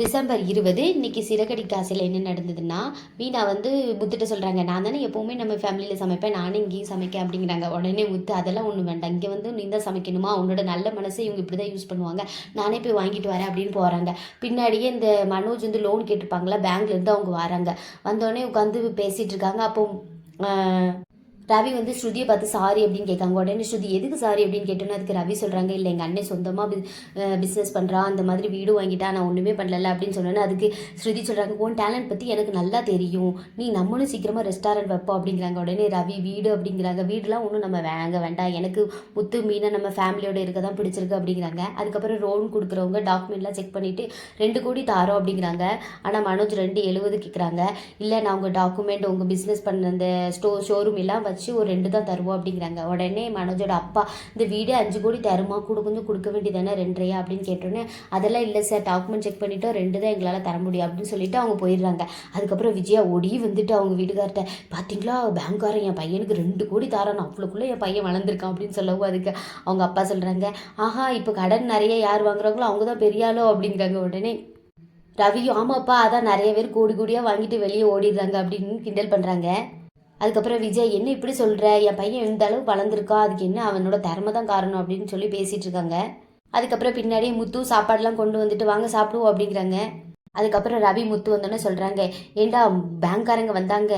December இருபது இன்னைக்கு சிறகடி காசில் என்ன நடந்ததுன்னா மீனா வந்து முத்துட்ட சொல்கிறாங்க நான் தானே எப்போவுமே நம்ம ஃபேமிலியில் சமைப்பேன் நானும் இங்கேயும் சமைக்கேன் அப்படிங்கிறாங்க. உடனே முத்து அதெல்லாம் ஒன்றும் வேண்டாம் இங்கே வந்து நீ தான் சமைக்கணுமா? உன்னோட நல்ல மனசை இவங்க இப்படி தான் யூஸ் பண்ணுவாங்க. நானே போய் வாங்கிட்டு வரேன் அப்படின்னு போகிறாங்க பின்னாடியே இந்த மனோஜ் வந்து லோன் கேட்டிருப்பாங்களா பேங்க்லேருந்து அவங்க வராங்க. வந்தோடனே உட்காந்து பேசிகிட்டு இருக்காங்க. அப்போ ரவி வந்து ஸ்ருதியை பார்த்து சாரி அப்படின்னு கேட்காங்க. உடனே ஸ்ருதி எதுக்கு சாரி அப்படின்னு கேட்டோன்னு அதுக்கு ரவி சொல்கிறாங்க இல்லை எங்கள் அண்ணன் சொந்தமாக பிஸ்னஸ் பண்ணுறான் அந்த மாதிரி வீடு வாங்கிட்டா நான் ஒன்றுமே பண்ணல அப்படின்னு சொன்னோன்னே அதுக்கு ஸ்ருதி சொல்கிறாங்க உன் டேலண்ட் பற்றி எனக்கு நல்லா தெரியும். நீ நம்மளும் சீக்கிரமாக ரெஸ்டாரண்ட் வைப்போம் அப்படிங்கிறாங்க. உடனே ரவி வீடு அப்படிங்கிறாங்க. வீடுலாம் ஒன்றும் நம்ம வாங்க வேண்டாம். எனக்கு முத்து மீனை நம்ம ஃபேமிலியோட இருக்க தான் பிடிச்சிருக்கு அப்படிங்கிறாங்க. அதுக்கப்புறம் லோன் கொடுக்குறவங்க டாக்குமெண்ட்லாம் செக் பண்ணிவிட்டு ரெண்டு கோடி தாரோம் அப்படிங்கிறாங்க. ஆனால் மனோஜ் ரெண்டு எழுபது கேட்குறாங்க இல்லை நான் உங்கள் டாக்குமெண்ட் உங்கள் பிஸ்னஸ் பண்ண அந்த ஸ்டோ ஷோரூம் எல்லாம் வச்சு ஒரு ரெண்டு தான் தருவோம் அப்படிங்கிறாங்க. உடனே மனோஜோட அப்பா இந்த வீடு அஞ்சு கோடி தருமா? கூட கொஞ்சம் கொடுக்க வேண்டியதானே? ரெண்டரையா? அப்படின்னு கேட்டோன்னே அதெல்லாம் இல்லை சார். டாக்குமெண்ட் செக் பண்ணிட்டோம். ரெண்டு தான் எங்களால் தர முடியும். அப்படின்னு சொல்லிட்டு அவங்க போயிடுறாங்க. அதுக்கப்புறம் விஜயா ஒடி வந்துட்டு அவங்க வீட்டுக்கார்ட்ட பார்த்தீங்களா பேங்க்காரன் என் பையனுக்கு ரெண்டு கோடி தரான். அவ்வளோக்குள்ளே என் பையன் வளர்ந்துருக்கான். அப்படின்னு சொல்லவும் அதுக்கு அவங்க அப்பா சொல்கிறாங்க ஆஹா இப்போ கடன் நிறைய யார் வாங்குறாங்களோ அவங்க தான் பெரிய ஆளோ? அப்படிங்கிறாங்க உடனே. ரவியும் ஆமாப்பா அதான் நிறைய பேர் கோடி கோடியாக வாங்கிட்டு வெளியே ஓடிடுறாங்க. அப்படின்னு கிண்டல் பண்ணுறாங்க அதுக்கப்புறம் விஜய் என்ன இப்படி சொல்கிற என் பையன் இந்த அளவு வளர்ந்துருக்கா? அதுக்கு என்ன அவனோட திறமை தான் காரணம்? அப்படின்னு சொல்லி பேசிகிட்டு இருக்காங்க. அதுக்கப்புறம் பின்னாடியே முத்து சாப்பாடெல்லாம் கொண்டு வந்துட்டு வாங்க சாப்பிடுவோம் அப்படிங்கிறாங்க. அதுக்கப்புறம் ரவி முத்து வந்தோன்னே சொல்கிறாங்க ஏண்டா பேங்க்காரங்க வந்தாங்க?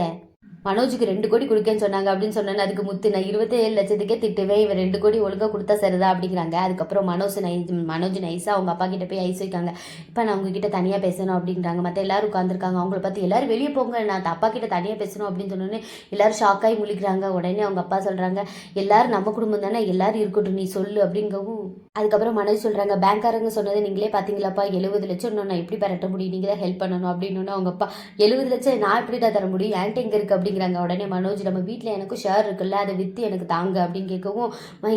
மனோஜுக்கு ரெண்டு கோடி கொடுக்கேன்னு சொன்னாங்க அப்படின்னு சொன்னேன்னு அதுக்கு முத்து நான் இருபத்தேழு லட்சத்துக்கே திட்டுவேன். இவன் ரெண்டு கோடி ஒழுங்காக கொடுத்தா சரிதா? அப்படிங்கிறாங்க. அதுக்கப்புறம் மனோஜ் நை மனோஜ் நைஸாக அவங்க அப்பா கிட்ட போய் ஐஸ் வைக்காங்க. இப்போ நான் உங்ககிட்ட தனியாக பேசணும் அப்படிங்கிறாங்க மற்ற எல்லாரும் உட்காந்துருக்காங்க அவங்கள பார்த்து எல்லாரும் வெளியே போங்க. நான் அப்பா கிட்ட தனியாக பேசணும் அப்படின்னு சொன்னோன்னே எல்லாரும் ஷாக்காகி முழிக்கிறாங்க. உடனே அவங்க அப்பா சொல்கிறாங்க எல்லாரும் நம்ம குடும்பம் தானே? எல்லாரும் இருக்கட்டும். நீ சொல்லு அப்படிங்கவும் அதுக்கப்புறம் மனோஜ் சொல்கிறாங்க பேங்க்காரங்க சொன்னது நீங்களே பார்த்தீங்களாப்பா? எழுபது லட்சம் நான் எப்படி பரட்ட முடியும்? நீங்கள் தான் ஹெல்ப் பண்ணணும் அப்படின்னு அவங்க அப்பா எழுபது லட்சம் நான் எப்படிடா தர முடியும்? ஏன்ட்டு எங்கே இருக்குது அப்படி அப்படிங்கிறாங்க. உடனே மனோஜ் நம்ம வீட்டில் எனக்கும் ஷேர் இருக்குல்ல அதை விற்று எனக்கு தாங்க அப்படின்னு கேட்கவும்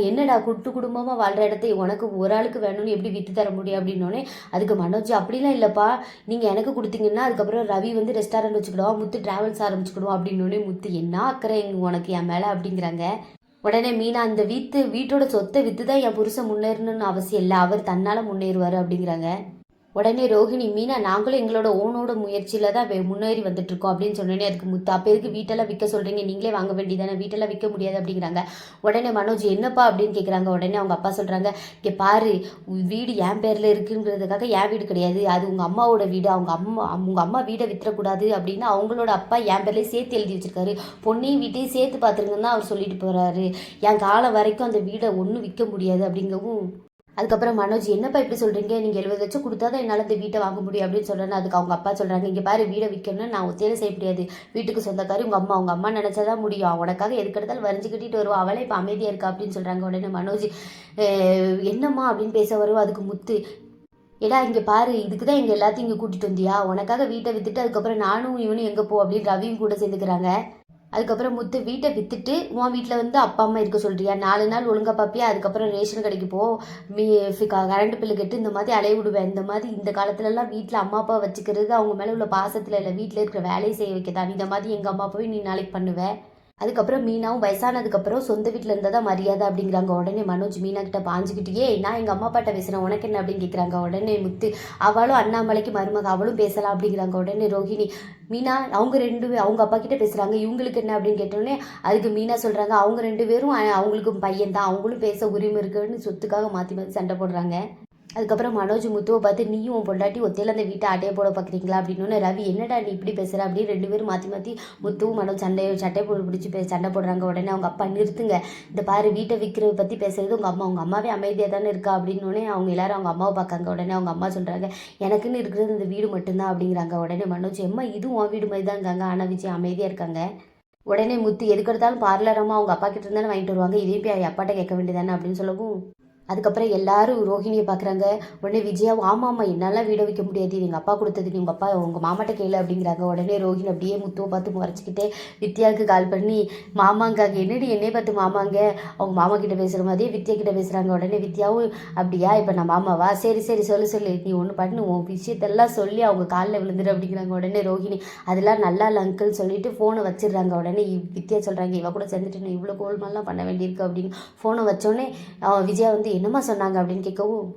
என்னடா குட்டு குடும்பமாக வாழ்கிற இடத்த உனக்கு ஒரு ஆளுக்கு வேணும்னு எப்படி விற்று தர முடியும்? அப்படின்னோடனே அதுக்கு மனோஜ் அப்படிலாம் இல்லைப்பா. நீங்கள் எனக்கு கொடுத்தீங்கன்னா அதுக்கப்புறம் ரவி வந்து ரெஸ்டாரண்ட் வச்சுக்கிடுவோம் முத்து ட்ராவல்ஸ் ஆரம்பிச்சுக்கிடுவோம் அப்படின்னோடனே முத்து என்ன அக்கறை உனக்கு என் மேலே? அப்படிங்கிறாங்க. உடனே மீனா அந்த வீட்டு வீட்டோட சொத்தை விற்று தான் என் புருஷன் முன்னேறணும்னு அவசியம் இல்லை. அவர் தன்னால் முன்னேறுவார். அப்படிங்கிறாங்க. உடனே ரோஹிணி மீனா நாங்களும் எங்களோட ஓனோட முயற்சியில் தான் முன்னேறி வந்துட்டு இருக்கோம் அப்படின்னு சொன்னோடனே அதுக்கு முத்து அப்போ எதுக்கு வீட்டெல்லாம் விற்க சொல்கிறீங்க நீங்களே வாங்க வேண்டியதானே. வீட்டெல்லாம் விற்க முடியாது அப்படிங்கிறாங்க. உடனே மனோஜ் என்னப்பா? அப்படின்னு கேட்குறாங்க உடனே அவங்க அப்பா சொல்கிறாங்க இங்கே பாரு வீடு என் பேரில் இருக்குங்கிறதுக்காக என் வீடு கிடையாது. அது உங்கள் அம்மாவோட வீடு. அவங்க அம்மா உங்கள் அம்மா வீடை விற்றக்கூடாது அப்படின்னு அவங்களோட அப்பா என் பேர்லேயே சேர்த்து எழுதி வச்சிருக்காரு. பொண்ணையும் வீட்டையும் சேர்த்து பார்த்துருங்கன்னு தான் அவர் சொல்லிட்டு போகிறாரு என் காலம் வரைக்கும் அந்த வீடை ஒன்றும் விற்க முடியாது அப்படிங்கவும் அதுக்கப்புறம் மனோஜ் என்னப்பா இப்படி சொல்கிறீங்க நீங்கள் எழுபது லட்சம் கொடுத்தா தான் என்னால் இந்த வீட்டை வாங்க முடியும். அப்படின்னு சொல்கிறேன் அதுக்கு அவங்க அப்பா சொல்கிறாங்க இங்கே பாரு வீடை விற்கணும்னு நான் ஒத்தையில செய்ய முடியாது. வீட்டுக்கு சொந்தக்காரி உங்கள் அம்மா. உங்கள் அம்மா நினச்சாதான் முடியும். உனக்காக எதுக்கெடுத்தாலும் வரைஞ்சு கட்டிட்டு வருவா. அவளே இப்போ அமைதியாக இருக்கா? அப்படின்னு சொல்கிறாங்க உடனே மனோஜ். என்னம்மா? அப்படின்னு பேச வரும் அதுக்கு முத்து ஏடா இங்கே பாரு இதுக்கு தான் எங்கள் எல்லாத்தையும் இங்கே கூட்டிகிட்டு வந்தியா? உனக்காக வீட்டை விற்றுட்டு அதுக்கப்புறம் நானும் இவனும் எங்கே போ? அப்படின்னு ரவியும் கூட சேர்ந்துக்கிறாங்க. அதுக்கப்புறம் முத்து வீட்டை விற்றுட்டு உன் வீட்டில் வந்து அப்பா அம்மா இருக்க சொல்றியா? நாலு நாள் ஒழுங்காக பார்ப்பியா அதுக்கப்புறம் ரேஷன் கடைக்கு போ. மீ கரண்ட் பில்லு கட்டு இந்த மாதிரி அலைய விடுவேன். இந்த மாதிரி இந்த காலத்துலலாம் வீட்டில் அம்மா அப்பா வச்சுக்கிறது அவங்க மேலே உள்ள பாசத்தில் இல்லை. வீட்டில் இருக்கிற வேலையை செய்ய வைக்கதான் இந்த மாதிரி எங்கள் அம்மா அப்பாவே நீ நாளைக்கு பண்ணுவேன் அதுக்கப்புறம் மீனாவும் வயசானதுக்கப்புறம் சொந்த வீட்டில் இருந்தால் தான் மரியாதை அப்படிங்கிறாங்க. உடனே மனோஜ் மீனா கிட்ட பாஞ்சுக்கிட்டே நான் எங்கள் அம்மா அப்பாட்ட பேசுகிறேன் உனக்கு என்ன அப்படின்னு கேட்குறாங்க உடனே முத்து அவளும் அண்ணாமலைக்கு மருமக அவளும் பேசலாம் அப்படிங்கிறாங்க. உடனே ரோஹிணி மீனா அவங்க ரெண்டு அவங்க அப்பா கிட்ட பேசுகிறாங்க இவங்களுக்கு என்ன? அப்படின்னு கேட்டோடனே அதுக்கு மீனா சொல்கிறாங்க அவங்க ரெண்டு பேரும் அவங்களுக்கு பையன் தான் அவங்களும் பேச உரிமை இருக்குன்னு சொத்துக்காக மாற்றி மாற்றி சண்டை போடுறாங்க. அதுக்கப்புறம் மனோஜ் முத்துவை பார்த்து நீயும் உன் பொண்டாட்டி ஒத்தையில் அந்த வீட்டை ஆட்டையை போட பார்க்குறீங்களா? அப்படின்னு ரவி என்னடா நீ இப்படி பேசுகிற அப்படின்னு ரெண்டு பேரும் மாற்றி மாற்றி முத்துவும் மனோஜ் சண்டை சட்டை போட்டு பிடிச்சி பே சண்டை போடுறாங்க. உடனே அவங்க அப்பா நிறுத்துங்க. இந்த பாரு வீட்டை விற்கிறத பற்றி பேசுறது உங்கள் அம்மா. உங்கள் அம்மாவே அமைதியாக தானே இருக்கா? அப்படின்னோடனே அவங்க எல்லாரும் அவங்க அம்மாவை பார்க்காங்க. உடனே அவங்க அம்மா சொல்கிறாங்க எனக்குன்னு இருக்கிறது இந்த வீடு மட்டும்தான். அப்படிங்கிறாங்க. உடனே மனோஜ் எம்மா இதுவும் உன் வீடு மாதிரி தான் இருக்காங்க. ஆனால் விஜய் அமைதியாக இருக்காங்க. உடனே முத்து எதுக்கு எடுத்தாலும் பார்லரமாக அவங்க அப்பா கிட்ட இருந்தாலும் வாங்கிட்டு வருவாங்க. இதையும் போய் அப்பாட்ட கேட்க வேண்டியதானே அப்படின்னு சொல்லவும் அதுக்கப்புறம் எல்லாரும் ரோஹிணியை பார்க்குறாங்க. உடனே விஜயா ஆமாம் ஆமாம் என்னால் வீட வைக்க முடியாது. எங்கள் அப்பா கொடுத்தது நீ உங்கள் அப்பா உங்கள் மாமாட்ட கேளு அப்படிங்கிறாங்க. உடனே ரோஹிணி அப்படியே முத்துவை பார்த்து முறைச்சிக்கிட்டே வித்யாவுக்கு கால் பண்ணி மாமாங்காங்க என்னடி என்னைய பார்த்து மாமாங்க? அவங்க மாமா கிட்ட பேசுகிற மாதிரியே வித்யா கிட்ட பேசுகிறாங்க உடனே வித்யாவும் அப்படியா இப்போ நான் மாமாவா? சரி சரி சொல்லு சொல்லு. நீ ஒன்று பண்ணு. உன் விஷயத்தெல்லாம் சொல்லி அவங்க காலில் விழுந்துரு அப்படிங்கிறாங்க. உடனே ரோஹிணி அதெல்லாம் நல்லா இல்லை அங்கிள் சொல்லிட்டு ஃபோனை வச்சிடுறாங்க. உடனே வித்யா சொல்கிறாங்க இவ கூட சேர்ந்துட்டு நான் இவ்வளோ கோல்மாலாம் பண்ண வேண்டியிருக்கு அப்படின்னு ஃபோனை வச்சோடனே விஜயா வந்து என்னம்மா சொன்னாங்க அப்படின்னு கேட்கவும்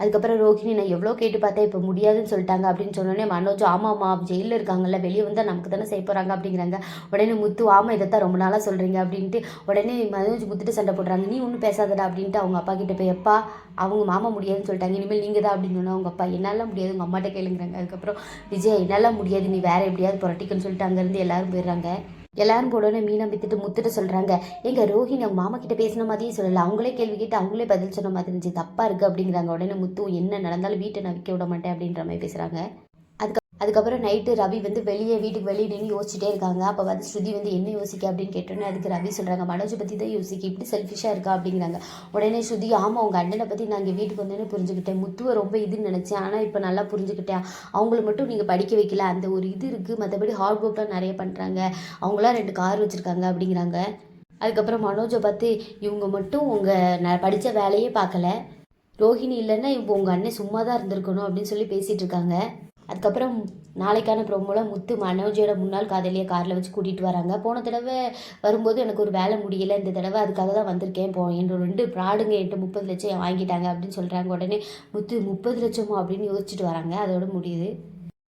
அதுக்கப்புறம் ரோஹிணி நான் எவ்வளோ கேட்டு பார்த்தேன் இப்போ முடியாதுன்னு சொல்லிட்டாங்க அப்படின்னு சொன்னோடனே மனோஜ் ஆமாம்மா ஜெயிலில் இருக்காங்கல்ல வெளியே வந்தால் நமக்கு தானே செய்ய போகிறாங்க அப்படிங்கிறாங்க. உடனே முத்து ஆமாம் இதைத்தான் ரொம்ப நாளாக சொல்கிறீங்க அப்படின்ட்டு உடனே மனோஜ் முத்துட்டு சண்டை போடுறாங்க நீ ஒன்றும் பேசாதடா அப்படின்ட்டு அவங்க அப்பா கிட்ட போய் எப்பா அவங்க மாமா முடியாதுன்னு சொல்லிட்டாங்க இனிமேல் நீங்கள் தான் அப்படின்னு சொன்னால் அவங்க அப்பா என்னால் முடியாது உங்கள் அம்மாட்ட கேளுங்கிறாங்க. அதுக்கப்புறம் விஜய் என்னால் முடியாது நீ வேறு எப்படியாவது புரட்டிக்கன்னு சொல்லிட்டு அங்கேருந்து எல்லாரும் போயிடுறாங்க. எல்லாரும் போடணும் மீனை வித்துட்டு முத்துட்டு சொல்கிறாங்க எங்க ரோஹிணி அவங்க மாமா கிட்ட பேசின மாதிரியே சொல்லல. அவங்களே கேள்வி கேட்டு அவங்களே பதில் சொன்ன மாதிரி இருந்துச்சு. தப்பா இருக்கு அப்படிங்கிறாங்க. உடனே முத்து என்ன நடந்தாலும் வீட்டை நான் விற்க விட மாட்டேன் அப்படின்ற மாதிரி பேசுறாங்க. அதுக்கப்புறம் நைட்டு ரவி வந்து வெளியே வீட்டுக்கு வெளியே நின்று யோசிச்சுட்டே இருக்காங்க. அப்போ வந்து ஸ்ருதி வந்து என்ன யோசிக்க? அப்படின்னு கேட்டோன்னே அதுக்கு ரவி சொல்கிறாங்க மனோஜை பற்றி தான் யோசிக்க. இப்படி செல்ஃபிஷாக இருக்கா? அப்படிங்கிறாங்க. உடனே ஸ்ருதி ஆமாம் உங்கள் அண்ணனை பற்றி நான் இங்கே வீட்டுக்கு வந்தேன்னு புரிஞ்சுக்கிட்டேன். முத்துவை ரொம்ப இதுன்னு நினச்சேன். ஆனால் இப்போ நல்லா புரிஞ்சுக்கிட்டேன். அவங்கள மட்டும் நீங்கள் படிக்க வைக்கல. அந்த ஒரு இது இருக்குது மற்றபடி ஹார்ட் ஒர்க்லாம் நிறைய பண்ணுறாங்க அவங்களாம் ரெண்டு கார் வச்சுருக்காங்க. அப்படிங்கிறாங்க. அதுக்கப்புறம் மனோஜை பார்த்து இவங்க மட்டும் உங்கள் நான் படித்த வேலையே பார்க்கல. ரோஹிணி இல்லைன்னா இப்போ உங்கள் அண்ணன் சும்மா தான் இருந்திருக்கணும். அப்படின்னு சொல்லி பேசிகிட்டு இருக்காங்க. அதுக்கப்புறம் நாளைக்கான ப்ரோமோவில் முத்து மனோஜோட முன்னாள் காதலியை காரில் வச்சு கூட்டிகிட்டு வராங்க. போன தடவை வரும்போது எனக்கு ஒரு வேலை முடியல. இந்த தடவை அதுக்காக தான் வந்திருக்கேன். போ என்னோட ரெண்டு ப்ராடுங்க என்கிட்ட முப்பது லட்சம் வாங்கிட்டாங்க அப்படின்னு சொல்கிறாங்க உடனே முத்து முப்பது லட்சமோ அப்படின்னு யோசிச்சுட்டு வராங்க. அதோட முடியுது.